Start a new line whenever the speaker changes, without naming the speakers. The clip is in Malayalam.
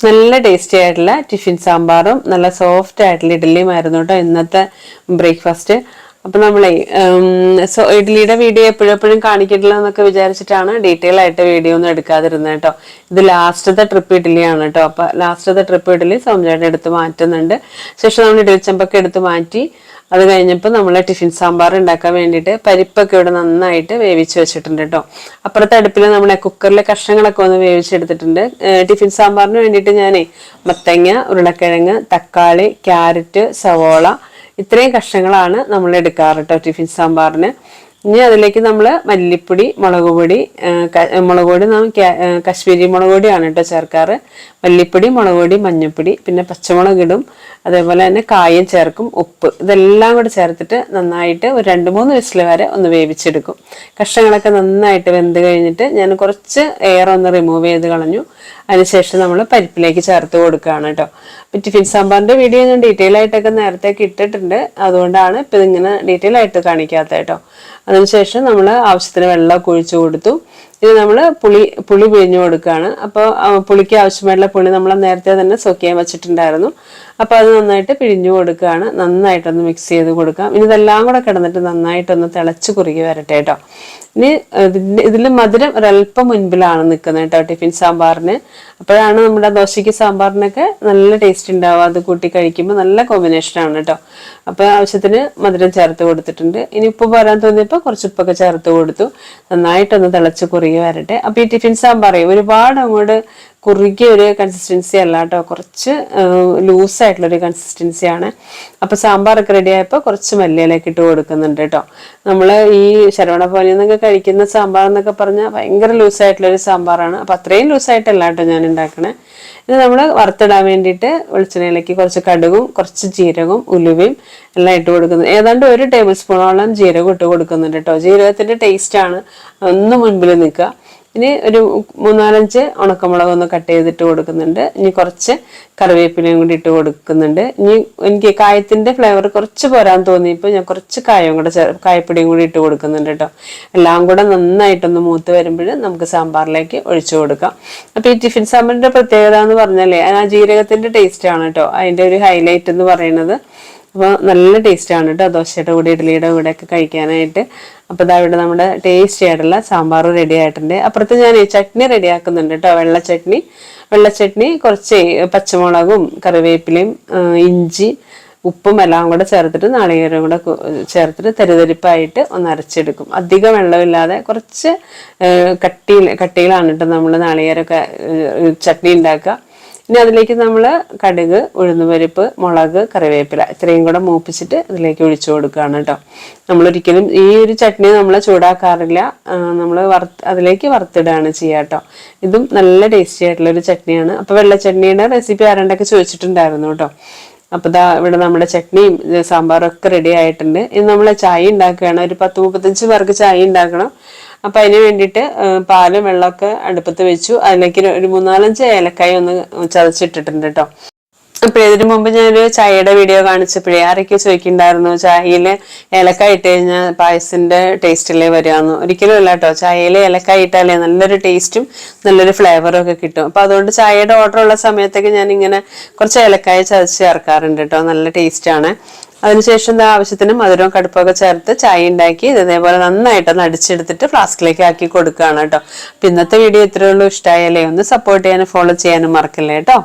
നല്ല ടേസ്റ്റി ആയിട്ടുള്ള ടിഫിൻ സാമ്പാറും നല്ല സോഫ്റ്റ് ആയിട്ടുള്ള ഇഡ്ഡലിയും ആയിരുന്നു കേട്ടോ ഇന്നത്തെ ബ്രേക്ക്ഫാസ്റ്റ് അപ്പൊ നമ്മളെ സോ ഇഡ്ലിയുടെ വീഡിയോ എപ്പോഴെപ്പോഴും കാണിക്കില്ല എന്നൊക്കെ വിചാരിച്ചിട്ടാണ് ഡീറ്റെയിൽ ആയിട്ട് വീഡിയോ ഒന്നും എടുക്കാതിരുന്നത് കേട്ടോ. ഇത് ലാസ്റ്റത്തെ ട്രിപ്പ് ഇഡ്ഡലിയാണ് കേട്ടോ. അപ്പൊ ലാസ്റ്റത്തെ ട്രിപ്പ് ഇഡ്ഡലി സോമചേട്ടൻ എടുത്ത് മാറ്റുന്നുണ്ട്. ശേഷം നമ്മൾ ഇഡ്ഡലി ചെമ്പൊക്കെ എടുത്ത് മാറ്റി അത് കഴിഞ്ഞപ്പോൾ നമ്മൾ ടിഫിൻ സാമ്പാർ ഉണ്ടാക്കാൻ വേണ്ടിയിട്ട് പരിപ്പൊക്കെ ഇവിടെ നന്നായിട്ട് വേവിച്ച് വെച്ചിട്ടുണ്ട് കേട്ടോ. അപ്പുറത്തെ അടുപ്പിൽ നമ്മളെ കുക്കറിലെ കഷ്ണങ്ങളൊക്കെ ഒന്ന് വേവിച്ചെടുത്തിട്ടുണ്ട്. ടിഫിൻ സാമ്പാറിന് വേണ്ടിയിട്ട് ഞാൻ മത്തങ്ങ ഉരുളക്കിഴങ്ങ് തക്കാളി ക്യാരറ്റ് സവോള ഇത്രയും കഷ്ണങ്ങളാണ് നമ്മൾ എടുക്കാറ് കേട്ടോ ടിഫിൻ സാമ്പാറിന്. ഇനി അതിലേക്ക് നമ്മൾ മല്ലിപ്പൊടി മുളക് പൊടി മുളക് പൊടി നാം കശ്മീരി മുളക് പൊടിയാണ് കേട്ടോ ചേർക്കാറ്. മല്ലിപ്പൊടി മുളക് പൊടി മഞ്ഞൾപ്പൊടി പിന്നെ പച്ചമുളക് ഇടും. അതേപോലെ തന്നെ കായം ചേർക്കും ഉപ്പ്. ഇതെല്ലാം കൂടെ ചേർത്തിട്ട് നന്നായിട്ട് ഒരു രണ്ട് മൂന്ന് വിസിൽ വരെ ഒന്ന് വേവിച്ചെടുക്കും. കഷ്ണങ്ങളൊക്കെ നന്നായിട്ട് വെന്ത് കഴിഞ്ഞിട്ട് ഞാൻ കുറച്ച് എയർ ഒന്ന് റിമൂവ് ചെയ്ത് കളഞ്ഞു. അതിനുശേഷം നമ്മൾ പരിപ്പിലേക്ക് ചേർത്ത് കൊടുക്കുകയാണ് കേട്ടോ. അപ്പം ടിഫിൻ സാമ്പാറിന്റെ വീഡിയോ ഞാൻ ഡീറ്റെയിൽ ആയിട്ടൊക്കെ നേരത്തേക്ക് ഇട്ടിട്ടുണ്ട്. അതുകൊണ്ടാണ് ഇപ്പം ഇതിങ്ങനെ ഡീറ്റെയിൽ ആയിട്ട് കാണിക്കാത്ത കേട്ടോ. അതിനുശേഷം നമ്മൾ ആവശ്യത്തിന് വെള്ളമൊക്കെ ഒഴിച്ചു കൊടുത്തു. ഇത് നമ്മൾ പുളി പുളി പിഴിഞ്ഞു കൊടുക്കുകയാണ് അപ്പോൾ പുളിക്ക് ആവശ്യമായിട്ടുള്ള പുളി നമ്മൾ നേരത്തെ തന്നെ സോക്ക് ചെയ്യാൻ വെച്ചിട്ടുണ്ടായിരുന്നു. അപ്പോൾ അത് നന്നായിട്ട് പിഴിഞ്ഞു കൊടുക്കുകയാണ് നന്നായിട്ടൊന്ന് മിക്സ് ചെയ്ത് കൊടുക്കാം. ഇനി ഇതെല്ലാം കൂടെ കിടന്നിട്ട് നന്നായിട്ടൊന്ന് തിളച്ച് കുറുകി വരട്ടെ കേട്ടോ. ഇനി ഇതിൽ മധുരം ഒരല്പം മുൻപിലാണ് നിൽക്കുന്നത് കേട്ടോ ടിഫിൻ സാമ്പാറിന്. അപ്പോഴാണ് നമ്മുടെ ദോശയ്ക്ക് സാമ്പാറിനൊക്കെ നല്ല ടേസ്റ്റ് ഉണ്ടാവുക. അത് കൂട്ടി കഴിക്കുമ്പോൾ നല്ല കോമ്പിനേഷനാണ് കേട്ടോ. അപ്പോൾ ആവശ്യത്തിന് മധുരം ചേർത്ത് കൊടുത്തിട്ടുണ്ട്. ഇനി ഉപ്പ് പോരാൻ തോന്നിയപ്പോൾ കുറച്ച് ഉപ്പൊക്കെ ചേർത്ത് കൊടുത്തു. നന്നായിട്ടൊന്ന് തിളച്ച് കുറുകി വരട്ടെ. അപ്പോൾ ഈ ടിഫിൻ സാമ്പാറേ ഒരുപാട് അങ്ങോട്ട് കുറുകിയ ഒരു കൺസിസ്റ്റൻസി അല്ല കേട്ടോ. കുറച്ച് ലൂസ് ആയിട്ടുള്ള ഒരു കൺസിസ്റ്റൻസി ആണ്. അപ്പൊ സാമ്പാറൊക്കെ റെഡി ആയപ്പോൾ കുറച്ച് മല്ലിയിലേക്ക് ഇട്ട് കൊടുക്കുന്നുണ്ട് കേട്ടോ. നമ്മൾ ഈ ശരവണ പോലെ നിന്നൊക്കെ കഴിക്കുന്ന സാമ്പാർ എന്നൊക്കെ പറഞ്ഞാൽ ഭയങ്കര ലൂസ് ആയിട്ടുള്ള ഒരു സാമ്പാറാണ്. അപ്പോൾ അത്രയും ലൂസ് ആയിട്ടല്ല കേട്ടോ ഞാൻ ഉണ്ടാക്കണേ. ഇത് നമ്മൾ വറുത്തിടാൻ വേണ്ടിയിട്ട് വെളിച്ചെണ്ണയിലേക്ക് കുറച്ച് കടുകും കുറച്ച് ജീരകവും ഉലുവയും എല്ലാം ഇട്ട് കൊടുക്കുന്നു. ഏതാണ്ട് ഒരു ടേബിൾ സ്പൂണോളം ജീരകം ഇട്ട് കൊടുക്കുന്നുണ്ട് കേട്ടോ. ജീരകത്തിന്റെ ടേസ്റ്റാണ് ഒന്ന് മുൻപിൽ നിൽക്കുക. ഇനി ഒരു മൂന്നാലഞ്ച് ഉണക്കമുളക് ഒന്ന് കട്ട് ചെയ്തിട്ട് കൊടുക്കുന്നുണ്ട്. ഇനി കുറച്ച് കറിവേപ്പിലയും കൂടി ഇട്ട് കൊടുക്കുന്നുണ്ട്. ഇനി എനിക്ക് കായത്തിന്റെ ഫ്ലേവർ കുറച്ച് പോരാൻ തോന്നിയപ്പോൾ ഞാൻ കുറച്ച് കായം കൂടെ കായപ്പൊടിയും കൂടി ഇട്ട് കൊടുക്കുന്നുണ്ട് കേട്ടോ എല്ലാം കൂടെ നന്നായിട്ടൊന്ന് മൂത്ത് വരുമ്പോൾ നമുക്ക് സാമ്പാറിലേക്ക് ഒഴിച്ചു കൊടുക്കാം. അപ്പോൾ ഈ ടിഫിൻ സാമ്പാറിന്റെ പ്രത്യേകത എന്ന് പറഞ്ഞാലേ ആ ജീരകത്തിന്റെ ടേസ്റ്റ് ആണ് കേട്ടോ അതിന്റെ ഒരു ഹൈലൈറ്റ് എന്ന് പറയുന്നത്. അപ്പോൾ നല്ല ടേസ്റ്റ് ആണ് കേട്ടോ ദോശയുടെ കൂടെ ഇഡ്ഡലിയുടെ കൂടെ ഒക്കെ കഴിക്കാനായിട്ട്. അപ്പോൾ ഇതാ ഇവിടെ നമ്മുടെ ടേസ്റ്റി ആയിട്ടുള്ള സാമ്പാർ റെഡി ആയിട്ടുണ്ട്. അപ്പുറത്ത് ഞാൻ ചട്നി റെഡി ആക്കുന്നുണ്ട് കേട്ടോ വെള്ള ചട്നി. വെള്ള ചട്നി കുറച്ച് പച്ചമുളകും കറിവേപ്പിലയും ഇഞ്ചി ഉപ്പും എല്ലാം കൂടെ ചേർത്തിട്ട് നാളികേരം കൂടെ ചേർത്തിട്ട് തെരുതെരിപ്പായിട്ട് ഒന്ന് അരച്ചെടുക്കും. അധികം വെള്ളമില്ലാതെ കുറച്ച് കട്ടിയിൽ കട്ടിയിലാണ് കേട്ടോ നമ്മൾ നാളികേരമൊക്കെ ചട്നി ഉണ്ടാക്കുക. ഇനി അതിലേക്ക് നമ്മൾ കടുക് ഉഴുന്നുപരിപ്പ് മുളക് കറിവേപ്പില ഇത്രയും കൂടെ മൂപ്പിച്ചിട്ട് അതിലേക്ക് ഒഴിച്ചു കൊടുക്കുകയാണ് കേട്ടോ. നമ്മൾ ഒരിക്കലും ഈ ഒരു ചട്നി നമ്മൾ ചൂടാക്കാറില്ല. നമ്മൾ വറുത്ത് അതിലേക്ക് വറുത്തിടുകയാണ് ചെയ്യുക കേട്ടോ. ഇതും നല്ല ടേസ്റ്റി ആയിട്ടുള്ള ഒരു ചട്നിയാണ്. അപ്പോൾ വെള്ള ചട്നിയുടെ റെസിപ്പി ആരണ്ടൊക്കെ ചോദിച്ചിട്ടുണ്ടായിരുന്നു കേട്ടോ. അപ്പോൾ ദാ ഇവിടെ നമ്മുടെ ചട്നിയും സാമ്പാറും ഒക്കെ റെഡി ആയിട്ടുണ്ട്. ഇനി നമ്മൾ ചായ ഉണ്ടാക്കുകയാണ്. ഒരു പത്ത് മുപ്പത്തഞ്ച് പേർക്ക് ചായ ഉണ്ടാക്കണം. അപ്പൊ അതിന് വേണ്ടിയിട്ട് പാലും വെള്ളമൊക്കെ അടുപ്പത്ത് വെച്ചു. അതിലേക്ക് ഒരു മൂന്നാലഞ്ച് ഏലക്കായ ഒന്ന് ചതച്ചിട്ടിട്ടുണ്ട് കേട്ടോ അപ്പൊ ഇതിനു മുമ്പ് ഞാനൊരു ചായയുടെ വീഡിയോ കാണിച്ചപ്പോഴേ ആരൊക്കെ ചോദിക്കണ്ടായിരുന്നു ചായയിൽ ഏലക്കായ ഇട്ട് കഴിഞ്ഞാൽ പായസിന്റെ ടേസ്റ്റിലേ വരികയെന്ന് ഒരിക്കലും ഇല്ല കേട്ടോ ചായയിൽ ഏലക്കായ ഇട്ടാലേ നല്ലൊരു ടേസ്റ്റും നല്ലൊരു ഫ്ലേവറും ഒക്കെ കിട്ടും. അപ്പൊ അതുകൊണ്ട് ചായയുടെ ഓർഡർ ഉള്ള സമയത്തൊക്കെ ഞാൻ ഇങ്ങനെ കുറച്ച് ഏലക്കായ ചതച്ച് ചേർക്കാറുണ്ട് കേട്ടോ നല്ല ടേസ്റ്റാണ് അതിനുശേഷം ദാ ആവശ്യത്തിന് മധുരവും കടുപ്പൊക്കെ ചേർത്ത് ചായ ഉണ്ടാക്കി ഇത് ഇതേപോലെ നന്നായിട്ടൊന്ന് അടിച്ചെടുത്തിട്ട് ഫ്ലാസ്കിലേക്ക് ആക്കി കൊടുക്കുകയാണ് കേട്ടോ അപ്പൊ ഇന്നത്തെ വീഡിയോ ഇത്രയുള്ളൂ ഇഷ്ടമായാലേ ഒന്ന് സപ്പോർട്ട് ചെയ്യാനും ഫോളോ ചെയ്യാനും മറക്കല്ലേ കേട്ടോ